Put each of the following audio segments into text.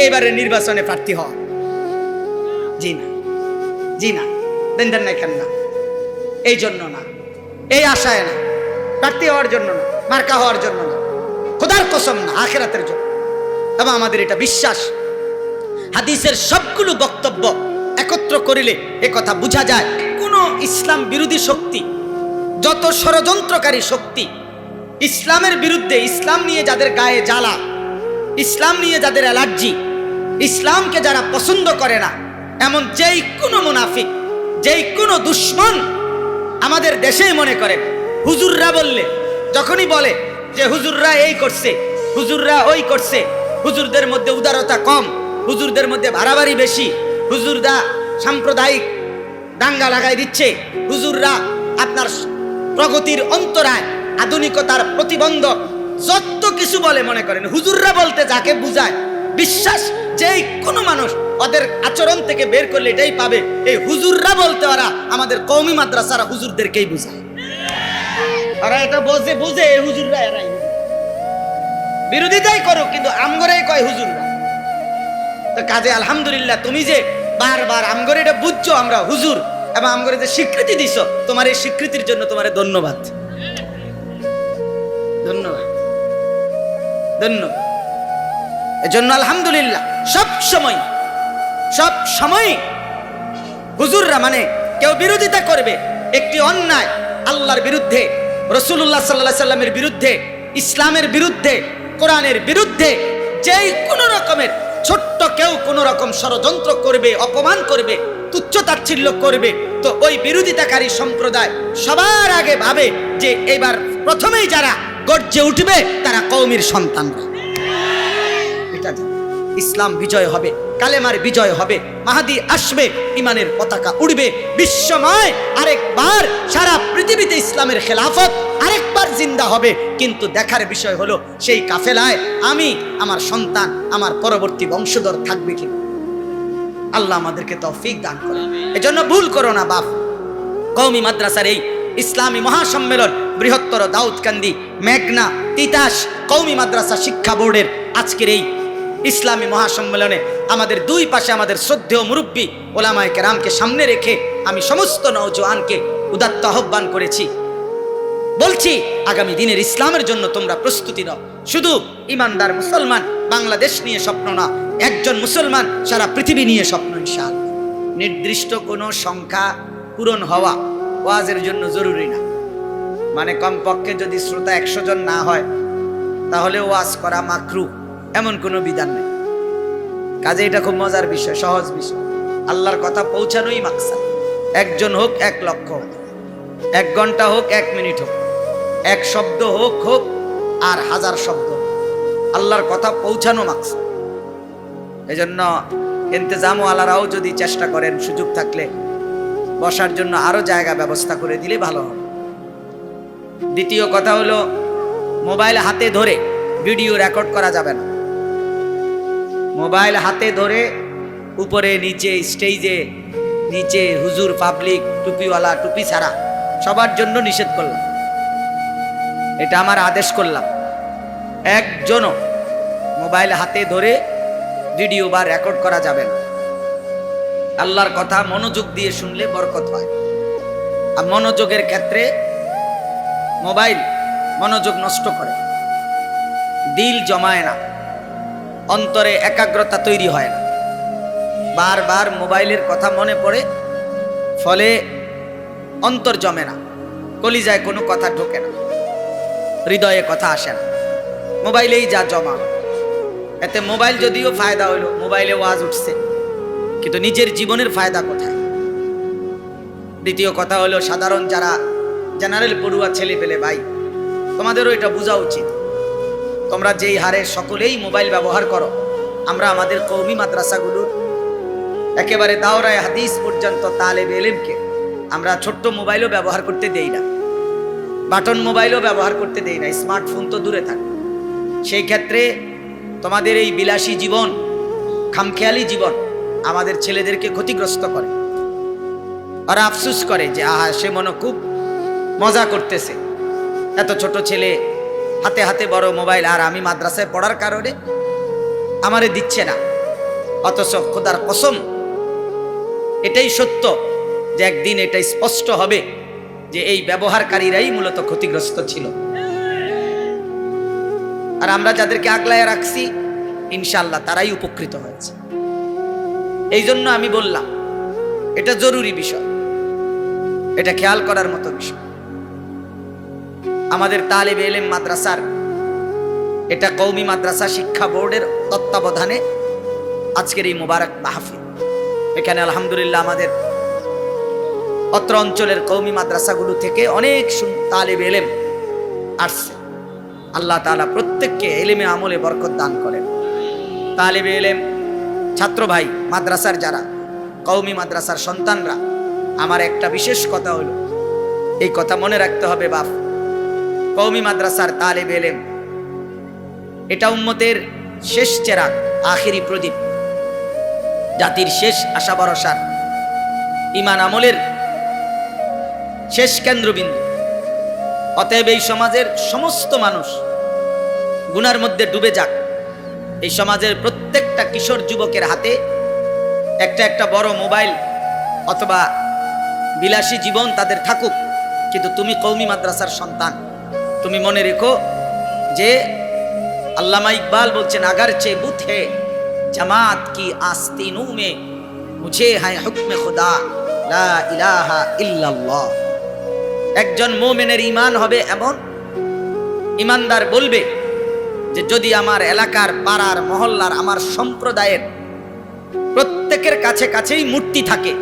এবারে নির্বাচনে প্রার্থী হওয়া জি না। জি না। দেন দেন না এখান না? এই জন্য না। এই আশায় না। প্রার্থী হওয়ার জন্য না। মার্কা হওয়ার জন্য না। খোদার কসম না, আখেরাতের জন্য। এবং আমাদের এটা বিশ্বাস। হাদিসের সবগুলো বক্তব্য একত্র করিলে এ কথা বোঝা যায়, কোন ইসলাম বিরোধী শক্তি, যত ষড়যন্ত্রকারী শক্তি, ইসলামের বিরুদ্ধে ইসলাম নিয়ে যাদের গায়ে জ্বালা, ইসলাম নিয়ে যাদের অ্যালার্জি ইসলামকে যারা পছন্দ করে না, এমন যেই কোনো মুনাফিক, যেই কোনো দুশ্মন আমাদের দেশেই মনে করে। হুজুররা বললে, যখনই বলে যে হুজুররা এই করছে, হুজুররা ওই করছে, হুজুরদের মধ্যে উদারতা কম, হুজুরদের মধ্যে ভাড়াবাড়ি বেশি, হুজুররা সাম্প্রদায়িক দাঙ্গা লাগাই দিচ্ছে, হুজুররা আপনার প্রগতির অন্তরায় আধুনিকতার প্রতিবন্ধক, যত কিছু বলে মনে করেন। হুজুররা বলতে যাকে বুঝায়, বিশ্বাস যে কোনো মানুষ ওদের আচরণ থেকে বের করলে এটাই পাবে। এই হুজুররা বলতে ওরা, আমাদের কৌমি মাদ্রাসারা হুজুরদেরকেই বুঝায়। ওরা এটা বোঝে, বুঝে, এই হুজুররা এরাই। বিরোধিতাই করো কিন্তু কয় হুজুররা? তো কাজে আলহামদুলিল্লাহ, তুমি যে বারবার আমগরে এটা বুঝছ, আমরা হুজুর, এবং আমগরে যে স্বীকৃতি দিছ, তোমার এই স্বীকৃতির জন্য তোমার ধন্যবাদ। ধন্যবাদ। ধন্যবাদ। এজন্য আলহামদুলিল্লাহ সব সময় সব সময় হুজুররা মানে কেউ বিরোধিতা করবে, একটি অন্যায় আল্লাহর বিরুদ্ধে রসুল্লাহ সাল্লাহ সাল্লামের বিরুদ্ধে, ইসলামের বিরুদ্ধে, কোরআনের বিরুদ্ধে, যেই কোনো রকমের ছোট্ট কেউ কোনো রকম ষড়যন্ত্র করবে, অপমান করবে, তুচ্ছ তাচ্ছিল্য করবে, তো ওই বিরোধিতাকারী সম্প্রদায় সবার আগে ভাবে যে এবার প্রথমেই যারা গর্জে উঠবে, তারা কৌমির সন্তানরা এটা। ইসলাম বিজয় হবে কালেমার বিজয় হবে। মাহাদি আসবে ইমানের পতাকা উড়বে। বিশ্বময় আরেকবার সারা পৃথিবীতে ইসলামের খেলাফত আরেকবার জিন্দা হবে। কিন্তু দেখার বিষয় হলো সেই কাফেলায় আমি আমার সন্তান আমার পরবর্তী বংশধর থাকবে কি আল্লাহ আমাদেরকে তৌফিক দান করে এজন্য ভুল করো না বাপ। কৌমি মাদ্রাসার এই ইসলামী মহাসম্মেলন বৃহত্তর দাউদকান্দি মেঘনা তিতাস কৌমি মাদ্রাসা শিক্ষা বোর্ডের আজকের এই ইসলামী মহাসম্মেলনে আমাদের দুই পাশে আমাদের শ্রদ্ধেয় মুরব্বী ওলামায় কেরামকে সামনে রেখে আমি সমস্ত নৌজওয়ানকে উদাত্ত আহ্বান করেছি। বলছি, আগামী দিনের ইসলামের জন্য তোমরা প্রস্তুতি নাও। শুধু ইমানদার মুসলমান বাংলাদেশ নিয়ে স্বপ্ন না, একজন মুসলমান সারা পৃথিবী নিয়ে স্বপ্ন ইনশাল নির্দিষ্ট কোনো সংখ্যা পূরণ হওয়া ওয়াজের জন্য জরুরি না। মানে কমপক্ষে যদি শ্রোতা একশো জন না হয়, তাহলে ওয়াজ করা মাকরু। এমন কোনো বিধান নেই। কাজে এটা খুব মজার বিষয়, সহজ বিষয়। আল্লাহর কথা পৌঁছানোই মাকসাদ। একজন হোক, এক লক্ষ এক ঘণ্টা হোক, এক মিনিট হোক। এক শব্দ হোক হোক, আর হাজার শব্দ। আল্লাহর কথা পৌঁছানো মাকসাদ। এজন্য ইন্তেজামও আলারাও যদি চেষ্টা করেন সুযোগ থাকলে, বসার জন্য আরও জায়গা ব্যবস্থা করে দিলে ভালো হবে। দ্বিতীয় কথা হলো, মোবাইল হাতে ধরে ভিডিও রেকর্ড করা যাবে না। মোবাইল হাতে ধরে উপরে, নিচে, স্টেজে, নিচে, হুজুর, পাবলিক, টুপিওয়ালা, টুপি ছাড়া, সবার জন্য নিষেধ করলাম। এটা আমার আদেশ করলাম। একজনও মোবাইল হাতে ধরে ভিডিও বা রেকর্ড করা যাবে না। আল্লাহর কথা মনোযোগ দিয়ে শুনলে বরকত হয়। আর মনোযোগের ক্ষেত্রে মোবাইল মনোযোগ নষ্ট করে। দিল জমায় না। অন্তরে একাগ্রতা তৈরি হয় না। বারবার মোবাইলের কথা মনে পড়ে, ফলে অন্তর জমে না, কলিজায় কোনো কথা ঢোকে না, হৃদয়ে কথা আসে না। মোবাইলেই যা জমা। এতে মোবাইল যদিও ফায়দা হইল, মোবাইলে ওয়াজ উঠছে, কিন্তু নিজের জীবনের ফায়দা কোথায়? দ্বিতীয় কথা হলো, সাধারণ যারা জেনারেল পড়ুয়া ছেলে পেলে ভাই, তোমাদেরও এটা বোঝা উচিত। তোমরা যেই হারে সকলেই মোবাইল ব্যবহার করো, আমরা আমাদের কৌমি মাদ্রাসাগুলোর একেবারে দাওরায় হাদিস পর্যন্ত তালেব এলেমকে আমরা ছোট্ট মোবাইলও ব্যবহার করতে দেই না। বাটন মোবাইলও ব্যবহার করতে দেই না, স্মার্টফোন তো দূরে থাকে। সেই ক্ষেত্রে তোমাদের এই বিলাসী জীবন, খামখেয়ালি জীবন আমাদের ছেলেদেরকে ক্ষতিগ্রস্ত করে। ওরা আফসুস করে যে, আহা, সে মনে খুব মজা করতেছে। এত ছোট ছেলে হাতে হাতে বড় মোবাইল আর আমি মাদ্রাসায় পড়ার কারণে আমারে দিচ্ছে না। অথচ খোদার কসম, এটাই সত্য যে একদিন এটা স্পষ্ট হবে যে এই ব্যবহারকারীরাই মূলত ক্ষতিগ্রস্ত ছিল। আর আমরা যাদেরকে আগলায় রাখছি ইনশাল্লাহ তারাই উপকৃত হয়েছে। এই জন্য আমি বললাম, এটা জরুরি বিষয়। এটা খেয়াল করার মতো বিষয়। আমাদের তালেব এলেম মাদ্রাসার, এটা কৌমি মাদ্রাসা শিক্ষা বোর্ডের তত্ত্বাবধানে আজকের এই মুবারক মাহফিল। এখানে আলহামদুলিল্লাহ আমাদের অত্র অঞ্চলের কৌমি মাদ্রাসাগুলো থেকে অনেক তালেব এলেম আসছে। আল্লাহ তাআলা প্রত্যেককে এলেমে আমলে বরকত দান করেন। তালেব এলেম ছাত্র ভাই, মাদ্রাসার যারা কৌমি মাদ্রাসার সন্তানরা, আমার একটা বিশেষ কথা হলো, এই কথা মনে রাখতে হবে বাপ। কৌমি মাদ্রাসার তালেব এলেম। এটা উম্মতের শেষ চেরাগ আখেরি প্রদীপ। জাতির শেষ আশা ভরসার, ইমান আমলের শেষ কেন্দ্রবিন্দু। অতএব এই সমাজের সমস্ত মানুষ গুনার মধ্যে ডুবে যাক। এই সমাজের প্রত্যেকটা কিশোর যুবকের হাতে একটা একটা বড় মোবাইল অথবা বিলাসী জীবন তাদের থাকুক। কিন্তু তুমি কৌমি মাদ্রাসার সন্তান। তুমি মনে রেখো যে আল্লামা ইকবাল বলছেন আগার চে বুথে জামাত কি আস্তিনু মে মুঝে হ্যাঁ হুকমে খুদা, লা ইলাহা ইল্লাল্লাহ। একজন মোমেনের ইমান হবে এমন? ইমানদার বলবে যে, যদি আমার এলাকার পাড়ার মহল্লার আমার সম্প্রদায়ের প্রত্যেকের কাছে কাছেই মূর্তি থাকে,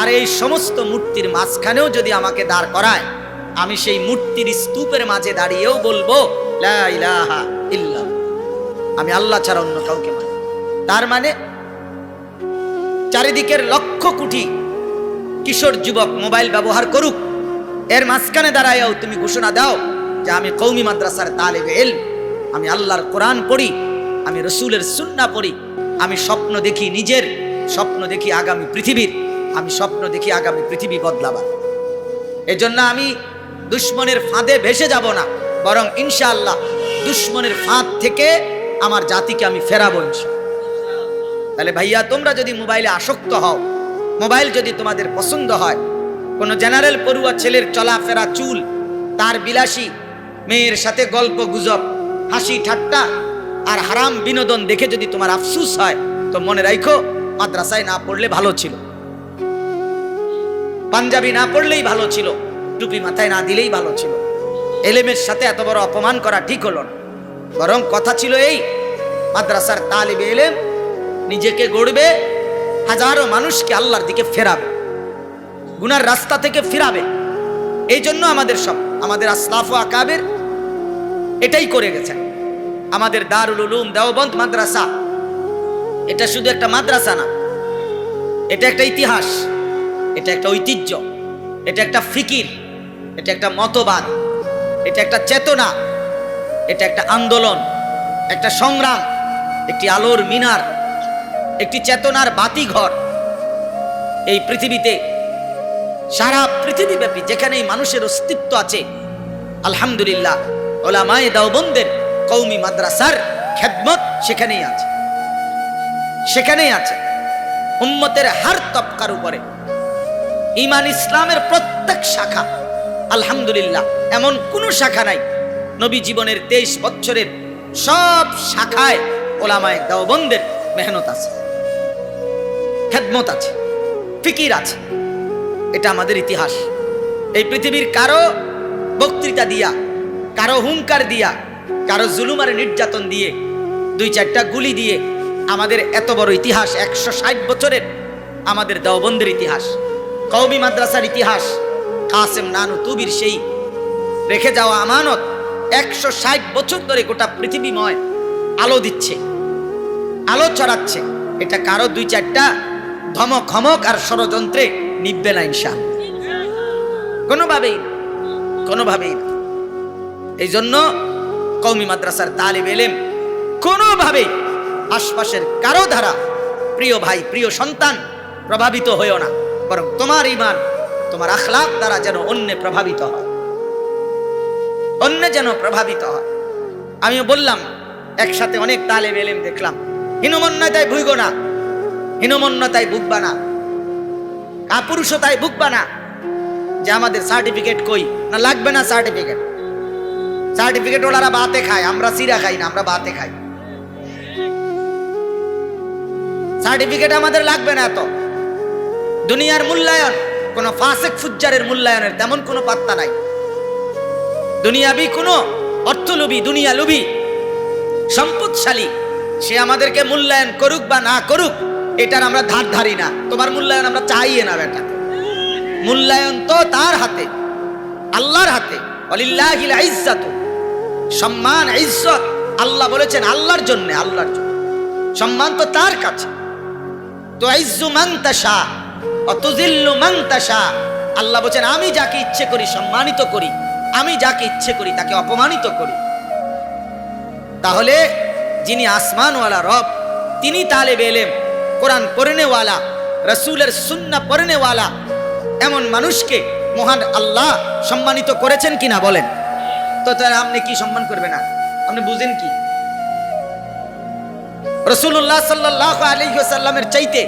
আর এই সমস্ত মূর্তির মাঝখানেও যদি আমাকে দাঁড় করায় আমি সেই মূর্তির স্তূপের মাঝে দাঁড়িয়েও বলব। আমি আল্লাহ ছাড়া অন্য কাউকে মানি তার মানে চারিদিকের লক্ষ কোটি কিশোর যুবক মোবাইল ব্যবহার করুক, এর মাঝখানে দাঁড়ায়ও তুমি ঘোষণা দাও যে আমি কৌমি মাদ্রাসার তালেবে এল আমি আল্লাহর কোরআন পড়ি, আমি রসুলের সুন্না পড়ি, আমি স্বপ্ন দেখি নিজের, স্বপ্ন দেখি আগামী পৃথিবীর, আমি স্বপ্ন দেখি আগামী পৃথিবী বদলাবার এজন্য আমি দুশ্মনের ফাঁদে ভেসে যাব না। বরং ইনশাআল্লাহ দুশ্মনের ফাঁদ থেকে আমার জাতিকে আমি ফেরাবো। তাহলে ভাইয়া, তোমরা যদি মোবাইলে আসক্ত হও, মোবাইল যদি তোমাদের পছন্দ হয়, কোনো জেনারেল পড়ুয়া ছেলের চলাফেরা চুল, তার বিলাসী মেয়ের সাথে গল্প গুজব, হাসি ঠাট্টা আর হারাম বিনোদন দেখে যদি তোমার আফসুস হয়, তো মনে রাখো মাদ্রাসায় না পড়লে ভালো ছিল। পাঞ্জাবি না পড়লেই ভালো ছিল। টুপি মাথায় না দিলেই ভালো ছিল। এলেমের সাথে এত বড় অপমান করা ঠিক হলো না। বরং কথা ছিল এই, মাদ্রাসার তালিবে এলেম নিজেকে গড়বে, হাজারো মানুষকে আল্লাহর দিকে ফেরাবে, গুনার রাস্তা থেকে ফেরাবে। এই জন্য আমাদের সব, আমাদের আসলাফ আকাবের এটাই করে গেছেন। আমাদের দারুল উলুম দেওবন্দ মাদ্রাসা, এটা শুধু একটা মাদ্রাসা না, এটা একটা ইতিহাস, এটা একটা ঐতিহ্য, এটা একটা ফিকির। এটা একটা মতবাদ, এটা একটা চেতনা, এটা একটা আন্দোলন, একটা সংগ্রাম, একটি আলোর মিনার, একটি চেতনার বাতিঘর। এই পৃথিবীতে, সারা পৃথিবীব্যাপী যেখানেই মানুষের অস্তিত্ব আছে, আলহামদুলিল্লাহ, ওলামায়ে দাওবন্দের কৌমি মাদ্রাসার খেদমত সেখানেই আছে। সেখানেই আছে, উম্মতের হার তপকার উপরে। ইমান ইসলামের প্রত্যেক শাখা আলহামদুলিল্লাহ, এমন কোন শাখা নাই। নবী জীবনের তেইশ বছরের সব শাখায় ওলামায় দাওবন্দের মেহনত আছে, খেদমত আছে, ফিকির আছে। এটা আমাদের ইতিহাস। এই পৃথিবীর কারও বক্তৃতা দিয়া, কারও হুঙ্কার দিয়া, কারও জুলুম আর নির্যাতন দিয়ে, দুই চারটা গুলি দিয়ে আমাদের এত বড় ইতিহাস, একশো ষাট বছরের আমাদের দেওবন্দের ইতিহাস কৌমি মাদ্রাসার ইতিহাস কাসেম নানু তুবির সেই রেখে যাওয়া আমানত একশো ষাট বছর ধরে গোটা পৃথিবীময় আলো দিচ্ছে, আলো ছড়াচ্ছে। এটা কারও দুই চারটা ধমক খমক আর ষড়যন্ত্রে নিববে না ইনশাল কোনোভাবেই কোনোভাবেই না। এই জন্য কৌমি মাদ্রাসার তালিব এলেম কোনোভাবেই আশপাশের কারও দ্বারা প্রিয় ভাই, প্রিয় সন্তান প্রভাবিত হয়েও না, বরং তোমার ইমান তোমার আখলাক দ্বারা যেন অন্যে প্রভাবিত হয়। অন্য যেন প্রভাবিত হয়। আমিও বললাম, একসাথে অনেক তালেব এলেম দেখলাম। হীনমন্যতায় ভুইগ না। হীনমন্যতায় ভুগবা না। কাপুরুষতায় ভুগবা না। যে আমাদের সার্টিফিকেট কই? না, লাগবে না সার্টিফিকেট। সার্টিফিকেট ওলারা বাতে খায়, আমরা সিরা খাই না, আমরা বাতে খাই। সার্টিফিকেট আমাদের লাগবে না এত। দুনিয়ার মূল্যায়ন কোন ফাসেক ফুজ্জারের মূল্যায়নের তেমন কোনো পাত্তা নাই। দুনিয়াবি কোনো, অর্থলোভী দুনিয়া লোভী সম্পদশালী, সে আমাদেরকে মূল্যায়ন করুক বা না করুক, এটার আমরা ধার ধারি না। তোমার মূল্যায়ন আমরা চাইয়ে না বেটা। মূল্যায়ন তো তার হাতে, আল্লাহর হাতে। ইজ্জাত। সম্মান, ইজ্জত আল্লাহ বলেছেন আল্লাহর জন্য আল্লাহর জন্য। সম্মান তো তার কাছে। তো ইজ্জু মাংতাসা আল্লাহ বলেছেন, আমি যাকে ইচ্ছে করি সম্মানিত করি, আমি যাকে ইচ্ছে করি তাকে অপমানিত করি। তাহলে যিনি আসমানওয়ালা রব, তিনি তালেব এলেম, কোরআন পড়নেওয়ালা, রসুলের সুন্না পড়নেওয়ালা, এমন মানুষকে মহান আল্লাহ সম্মানিত করেছেন কিনা বলেন। তো তাহলে আপনি কি সম্মান করবেন না আপনি বুঝেন কি? রসুল্লাহ সাল্লাহ আলহিসাল্লামের চাইতে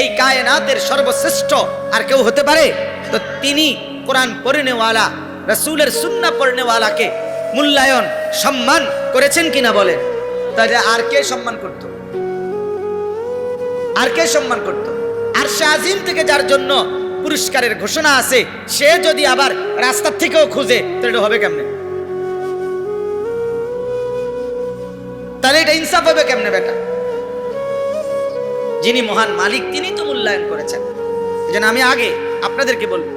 এই কায়নাতের সর্বশ্রেষ্ঠ আর কেউ হতে পারে? তো তিনি কোরআন পড়নেওয়ালা রসুলের সুন্না পড়নেওয়ালাকে মূল্যায়ন, সম্মান করেছেন কিনা বলেন? তাহলে আর কে সম্মান করত? আর কে সম্মান করত? আর আজিম থেকে যার জন্য পুরস্কারের ঘোষণা আছে, সে যদি আবার রাস্তার থেকেও খুঁজে, তাহলে হবে কেমনে? তাহলে এটা ইনসাফ হবে কেমনে বেটা? যিনি মহান মালিক, তিনি তো মূল্যায়ন করেছেন। যেন আমি আগে আপনাদেরকে বলব,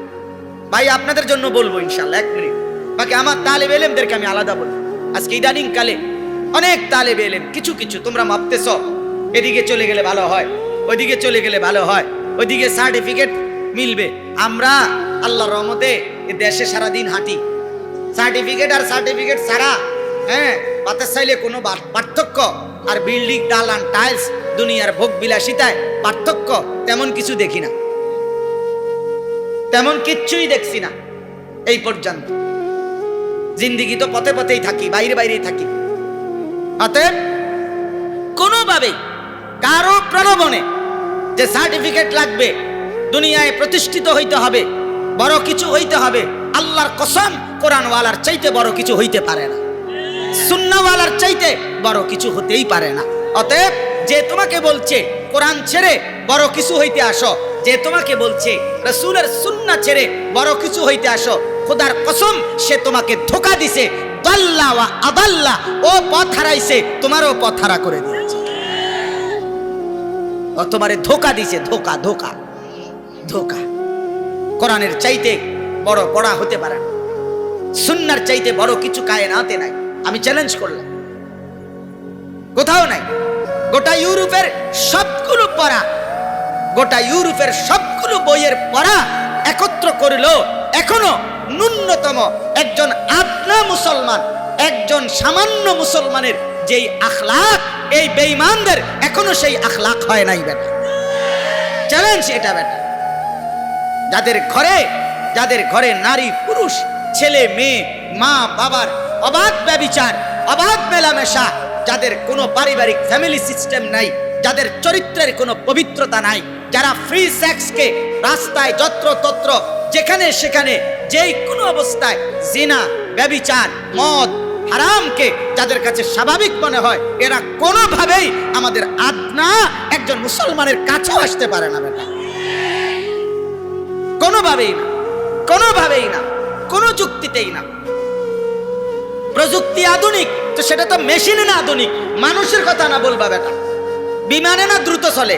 ভাই, আপনাদের জন্য বলব ইনশাল্লাহ এক মিনিট। বাকি আমার তালেব এলেমদেরকে আমি আলাদা বলব আজকে ইদানিং কালে অনেক তালেব এলেম, কিছু কিছু, তোমরা মাপতেছ এদিকে চলে গেলে ভালো হয়, ওইদিকে চলে গেলে ভালো হয়, ওইদিকে সার্টিফিকেট মিলবে। আমরা আল্লাহ রহমতে দেশে সারাদিন হাঁটি। সার্টিফিকেট আর সার্টিফিকেট ছাড়া হ্যাঁ পাতের চাইলে কোনো পার্থক্য, আর বিল্ডিং দালান টাইলস দুনিয়ার ভোগ বিলাসিতায় পার্থক্য তেমন কিছু দেখি না। তেমন কিচ্ছুই দেখছি না এই পর্যন্ত। জিন্দিগি তো পথে পথেই থাকি, বাইরে বাইরেই থাকি। অতএব কোনোভাবেই কারও প্রলোভনে যে সার্টিফিকেট লাগবে, দুনিয়ায় প্রতিষ্ঠিত হইতে হবে, বড় কিছু হইতে হবে, আল্লাহর কসম কোরআনওয়ালার চাইতে বড় কিছু হইতে পারে না। সুন্নাওয়ালার চাইতে বড় কিছু হতেই পারে না। অতএব যে তোমাকে বলছে, কোরআন ছেড়ে বড় কিছু হইতে আসো। যে তোমাকে বলছে, রসুলের সুন্না ছেড়ে বড় কিছু হইতে আসো, খোদার কসম, সে তোমাকে ধোকা দিছে, দাল্লা ওয়া আদাল্লা, ও পথ হারাইছে, তোমারও পথ হারা করে দিয়েছে। ও তোমারে ধোকা দিছে, ধোকা ধোকা ধোকা। কোরআনের চাইতে বড় পড়া হতে পারে না। সুন্নার চাইতে বড় কিছু কায়নাতে নাই। আমি চ্যালেঞ্জ করলাম। কোথাও নাই। গোটা ইউরোপের সবগুলো পড়া, গোটা ইউরোপের সবগুলো বইয়ের পড়া একত্র করল এখনও ন্যূনতম একজন আপনা মুসলমান, একজন সামান্য মুসলমানের যেই আখলাক, এই বেঈমানদের এখনও সেই আখলাক হয় নাই বেটা। চ্যালেঞ্জ এটা বেটা। যাদের ঘরে যাদের ঘরে নারী, পুরুষ, ছেলে, মেয়ে, মা, বাবার অবাধ ব্যবিচার, অবাধ মেলামেশা যাদের কোনো পারিবারিক ফ্যামিলি সিস্টেম নাই, যাদের চরিত্রের কোনো পবিত্রতা নাই, যারা ফ্রি সেক্সকে রাস্তায় যত্র তত্র যেখানে সেখানে, যেই কোনো অবস্থায় জিনা, ব্যবিচার, মদ, হারামকে যাদের কাছে স্বাভাবিক মনে হয়, এরা কোনোভাবেই আমাদের আদনা একজন মুসলমানের কাছেও আসতে পারে না বেটা। কোনোভাবেই না কোনোভাবেই না, কোনো যুক্তিতেই না। প্রযুক্তি আধুনিক তো সেটা তো মেশিনে না আধুনিক, মানুষের কথা না বলবা বেটা। বিমানে না দ্রুত চলে,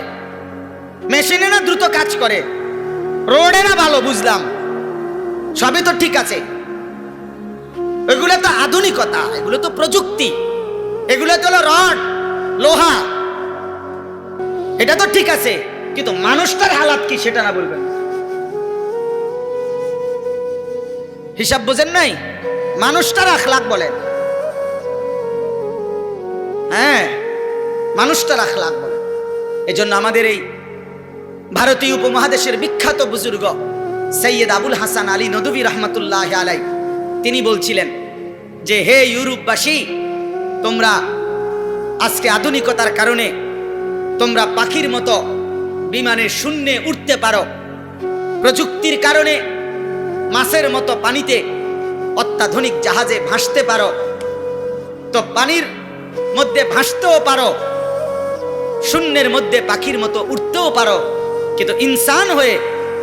মেশিনে না দ্রুত কাজ করে, রোডে না ভালো বুঝলাম, সবই তো ঠিক আছে। এগুলো তো আধুনিকতা, এগুলো তো প্রযুক্তি, এগুলো তো হলো রড, লোহা। এটা তো ঠিক আছে, কিন্তু মানুষটার হালাত কি সেটা না বলবেন। হিসাব বোঝেন নাই? মানুষটার আখলাক বলেন। হ্যাঁ মানুষটার আখলাক বলেন এজন্য আমাদের এই ভারতীয় উপমহাদেশের বিখ্যাত বুজুর্গ সৈয়দ আবুল হাসান আলী নদবী রহমতুল্লাহ আলাই তিনি বলছিলেন যে, হে ইউরোপবাসী, তোমরা আজকে আধুনিকতার কারণে তোমরা পাখির মতো বিমানে শূন্যে উঠতে পারো। প্রযুক্তির কারণে মাছের মতো পানিতে অত্যাধুনিক জাহাজে ভাসতে পারো। তো পানির মধ্যে ভাসতেও পারো। শূন্যের মধ্যে পাখির মতো উঠতেও পারো। কিন্তু ইনসান হয়ে,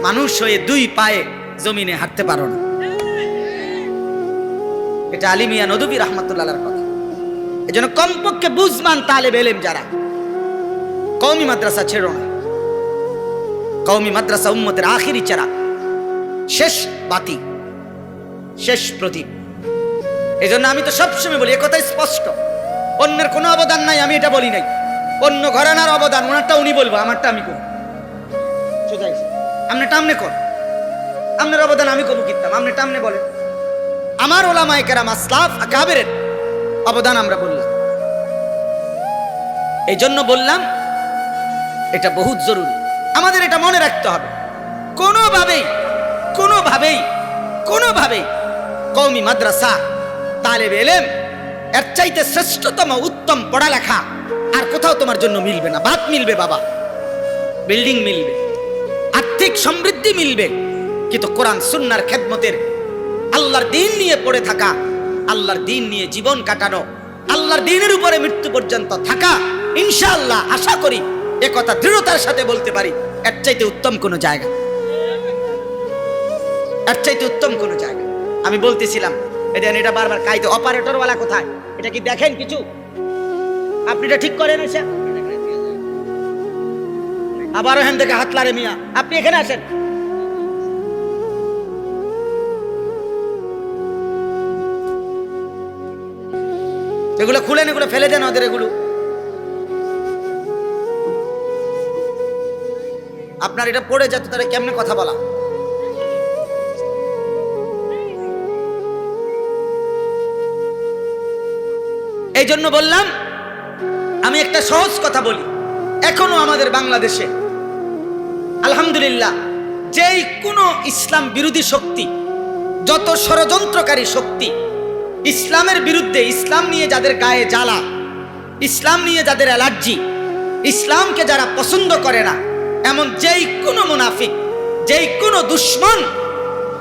মানুষ হয়ে দুই পায়ে জমিনে হাঁটতে পারো না। এটা আলিমিয়া নদবী রহমতুল্লাহর কথা। এই জন্য কমপক্ষে বুঝমান তালে বেলেম যারা কৌমি মাদ্রাসা ছেড়ো না। কৌমি মাদ্রাসা উম্মতের আখিরি চারা, শেষ বাতি, শেষ প্রদীপ। এই জন্য আমি তো সবসময় বলি একথাই স্পষ্ট। অন্যের কোনো অবদান নাই, আমি এটা বলি নাই। অন্য ঘরানার অবদান, ওনারটা উনি বলব, আমারটা আমি করব। আপনি টামনে কর। আপনার অবদান আমি কবু কিনতাম আপনি টামনে বলেন। আমার ওলামায় কেরাম আসলাফ আকাবের অবদান আমরা বললাম। এই জন্য বললাম, এটা বহুত জরুরি। আমাদের এটা মনে রাখতে হবে। কোনোভাবেই কোনোভাবেই কোনোভাবেই কৌমি মাদ্রাসা, তালেব এলেম এর চাইতে শ্রেষ্ঠতম উত্তম পড়ালেখা আর কোথাও তোমার জন্য মিলবে না। বাদ মিলবে বাবা। বিল্ডিং মিলবে। আর্থিক সমৃদ্ধি মিলবে। কিন্তু কোরআন, সুন্নার খেদমতের আল্লাহর দিন নিয়ে পড়ে থাকা, আল্লাহর দিন নিয়ে জীবন কাটানো, আল্লাহর দিনের উপরে মৃত্যু পর্যন্ত থাকা, ইনশাআল্লাহ আশা করি এ কথা দৃঢ়তার সাথে বলতে পারি, এর চাইতে উত্তম কোনো জায়গা। এর চাইতে উত্তম কোনো জায়গা। আমি বলতেছিলাম এটা এটা বারবার কাইতে অপারেটরওয়ালা কোথায়? এটা কি দেখেন কিছু? আপনি এটা ঠিক করেন এসে। আবারও হেন থেকে হাত লারে মিয়া। আপনি এখানে আসেন। এগুলো খুলেন, এগুলো ফেলে দেন ওদের এগুলো। আপনার এটা পড়ে যেত তাহলে কেমনে কথা বলা? এই জন্য বললাম, আমি একটা সহজ কথা বলি। এখনও আমাদের বাংলাদেশে, আলহামদুলিল্লাহ, যেই কোনো ইসলাম বিরোধী শক্তি, যত ষড়যন্ত্রকারী শক্তি, ইসলামের বিরুদ্ধে ইসলাম নিয়ে যাদের গায়ে জ্বালা, ইসলাম নিয়ে যাদের অ্যালার্জি, ইসলামকে যারা পছন্দ করে না, এমন যেই কোনো মুনাফিক, যেই কোনো দুশ্মন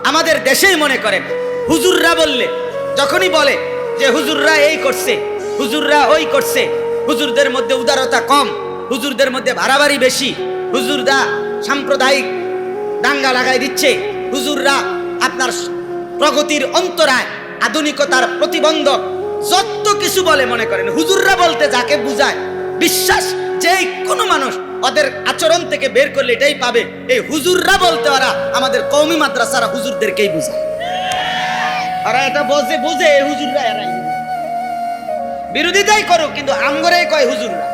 আমাদের দেশেই মনে করেন। হুজুররা বললে, যখনই বলে যে হুজুররা এই করছে হুজুররা ওই করছে। হুজুরদের মধ্যে উদারতা কম, হুজুরদের মধ্যে ভাড়াবাড়ি বেশি, হুজুররা সাম্প্রদায়িক দাঙ্গা লাগাই দিচ্ছে। হুজুররা আপনার প্রগতির অন্তরায়, আধুনিকতার প্রতিবন্ধক, যত কিছু বলে মনে করেন, হুজুররা বলতে যাকে বুঝায়, বিশ্বাস যে কোনো মানুষ ওদের আচরণ থেকে বের করলে এটাই পাবে। এই হুজুররা বলতে ওরা আমাদের কৌমি মাদ্রাসারা হুজুরদেরকেই বুঝায়। ওরা এটা বোঝে বুঝে হুজুররা এরাই। বিরোধিতাই করুক, কিন্তু আমগরেই কয় হুজুররা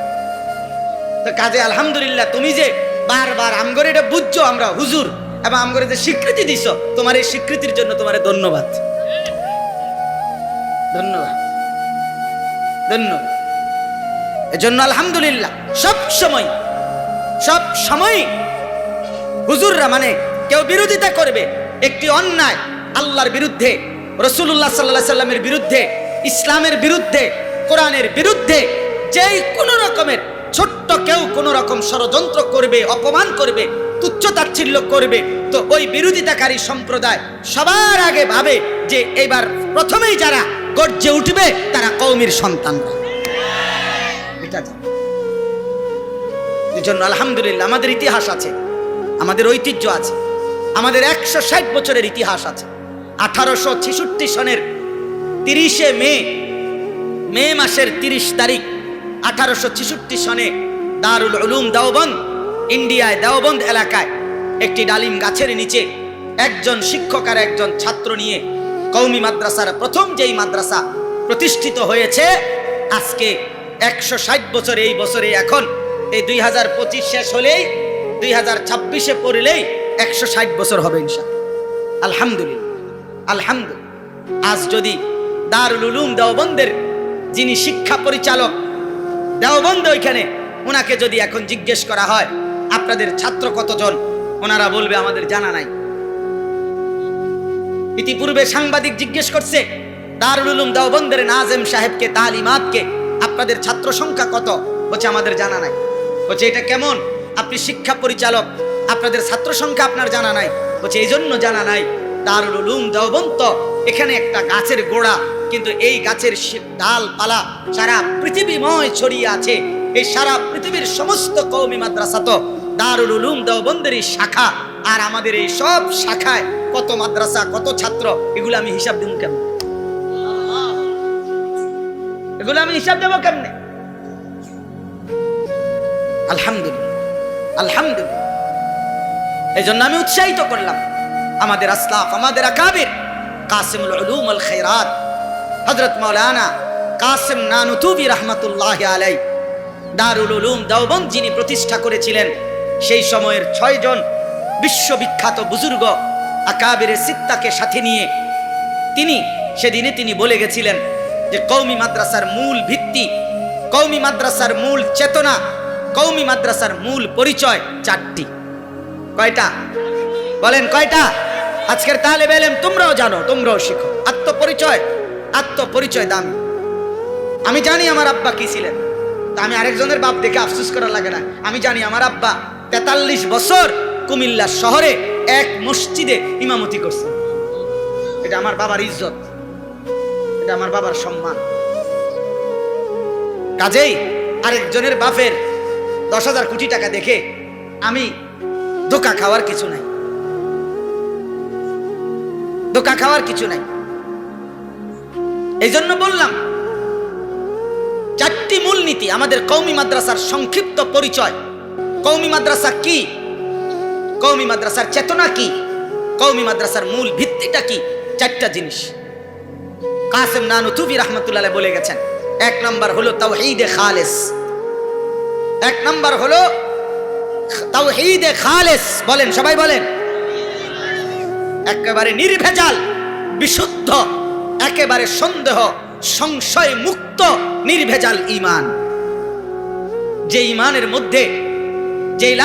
তো কাজে আলহামদুলিল্লাহ, তুমি যে বারবার আমগরে এটা বুঝছ, আমরা হুজুর, এবং আমগরে যে স্বীকৃতি দিছ, তোমার এই স্বীকৃতির জন্য তোমার ধন্যবাদ। ধন্যবাদ। ধন্যবাদ। এজন্য আলহামদুলিল্লাহ, সব সময় সব সময় হুজুররা মানে কেউ বিরোধিতা করবে, একটি অন্যায় আল্লাহর বিরুদ্ধে রসুল্লাহ সাল্লাহ সাল্লামের বিরুদ্ধে, ইসলামের বিরুদ্ধে কোরআনের বিরুদ্ধে যেই কোনো রকমের ছোট্ট কেউ কোনো রকম ষড়যন্ত্র করবে, অপমান করবে, তুচ্ছতাচ্ছিল্য করবে, তো ওই বিরোধিতাকারী সম্প্রদায় সবার আগে ভাবে যে এবার প্রথমেই যারা গর্জে উঠবে তারা কৌমির সন্তানরা এটা জানো। এই জন্য আলহামদুলিল্লাহ আমাদের ইতিহাস আছে, আমাদের ঐতিহ্য আছে, আমাদের একশো ষাট বছরের ইতিহাস আছে আঠারোশো ছেষট্টি সনের তিরিশে মে মে মাসের তিরিশ তারিখ আঠারোশো ছেষট্টি সনে দারুল উলুম দেওবন্দ ইন্ডিয়ায় দেওবন্দ এলাকায় একটি ডালিম গাছের নিচে একজন শিক্ষক আর একজন ছাত্র নিয়ে কৌমি মাদ্রাসার প্রথম যেই মাদ্রাসা প্রতিষ্ঠিত হয়েছে, আজকে একশো ষাট বছর এই বছরে এখন, এই দুই হাজার পঁচিশ শেষ হলেই, দুই হাজার ছাব্বিশে পড়লেই একশো ষাট বছর হবে ইনশা আলহামদুলিল্লাহ। আলহামদুলিল্লাহ। আজ যদি দারুল উলুম দেওবন্দের যিনি শিক্ষা পরিচালক, দেওবন্দ ওইখানে, ওনাকে যদি এখন জিজ্ঞেস করা হয়, আপনাদের ছাত্র কতজন? ওনারা বলবে, আমাদের জানা নাই। ইতিপূর্বে সাংবাদিক জিজ্ঞেস করছে, দারুল উলুম দেওবন্দের নাজেম সাহেবকে, তালিমাতকে, আপনাদের ছাত্র সংখ্যা কত? বলছে, আমাদের জানা নাই। বলছে, এটা কেমন? আপনি শিক্ষা পরিচালক, আপনাদের ছাত্র সংখ্যা আপনার জানা নাই। বলছে এই জন্য জানা নাই, দারুল উলুম দেওবন্ত এখানে একটা গাছের গোড়া, কিন্তু এই গাছের শি- ডালপালা সারা পৃথিবীময় ছড়িয়ে আছে। এই সারা পৃথিবীর সমস্ত কৌমি মাদ্রাসা তো দারুল উলুম দেওবন্দেরই শাখা। আর আমাদের এই সব শাখায় কত মাদ্রাসা, কত ছাত্র, এগুলো আমি হিসাব দেবো কেমন? এগুলো আমি হিসাব দেবো কেমনে? আলহামদুলিল্লাহ আলহামদুলিল্লাহ। এই জন্য আমি উৎসাহিত করলাম। আমাদের আসলাফ, আমাদের আকাবির কাসিমুল উলুম আল খায়রাত হযরত মাওলানা কাসিম নানুতুবি রহমাতুল্লাহ আলাই দারুল উলুম দেওবন্দ যিনি প্রতিষ্ঠা করেছিলেন, সেই সময়ের ছয়জন বিশ্ববিখ্যাত বুজুর্গ আকাবিরে সিত্তাকে সাথে নিয়ে, তিনি সেদিনে তিনি বলে গেছিলেন যে কৌমি মাদ্রাসার মূল ভিত্তি কৌমি মাদ্রাসার মূল চেতনা কৌমি মাদ্রাসার মূল পরিচয় চারটি। কয়টা? বলেন কয়টা? আজকের তালে বেলেম তোমরাও জানো, তোমরাও শিখো। আত্মপরিচয় আত্মপরিচয় দামি আমি জানি আমার আব্বা কি ছিলেন, তা আমি আরেকজনের বাপ দেখে আফসোস করা লাগে না। আমি জানি আমার আব্বা তেতাল্লিশ বছর কুমিল্লা শহরে এক মসজিদে ইমামতি করছে। এটা আমার বাবার ইজ্জত, এটা আমার বাবার সম্মান। কাজেই আরেকজনের বাপের দশ হাজার কোটি টাকা দেখে আমি ধোকা খাওয়ার কিছু নাই। ধোকা খাওয়ার কিছু নাই। এই জন্য বললাম, চারটি মূলনীতি আমাদের কৌমি মাদ্রাসার সংক্ষিপ্ত পরিচয়। কৌমি মাদ্রাসা কি? কৌমি মাদ্রাসার চেতনা কি? কৌমি মাদ্রাসার মূল ভিত্তিটা কি? চারটা জিনিস। কাসেম নানুতুবি রহমতুল্লাহ বলে গেছেন, এক নম্বর হলো তাওহীদে খালেস। এক নম্বর হলো তাওহীদে খালেস, বলেন, সবাই বলেন। একেবারে নির্ভেজাল, বিশুদ্ধ, একেবারে সন্দেহ, সংশয় মুক্ত, নির্ভেজাল ঈমান। যে ইমানের মধ্যে, যে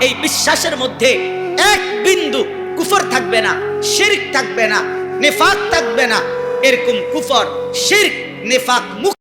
এই বিশ্বাসের মধ্যে এক বিন্দু কুফর থাকবে না, শিরক থাকবে না, নেফাক থাকবে না। এরকম কুফর, শিরক, নেফাক মুক্ত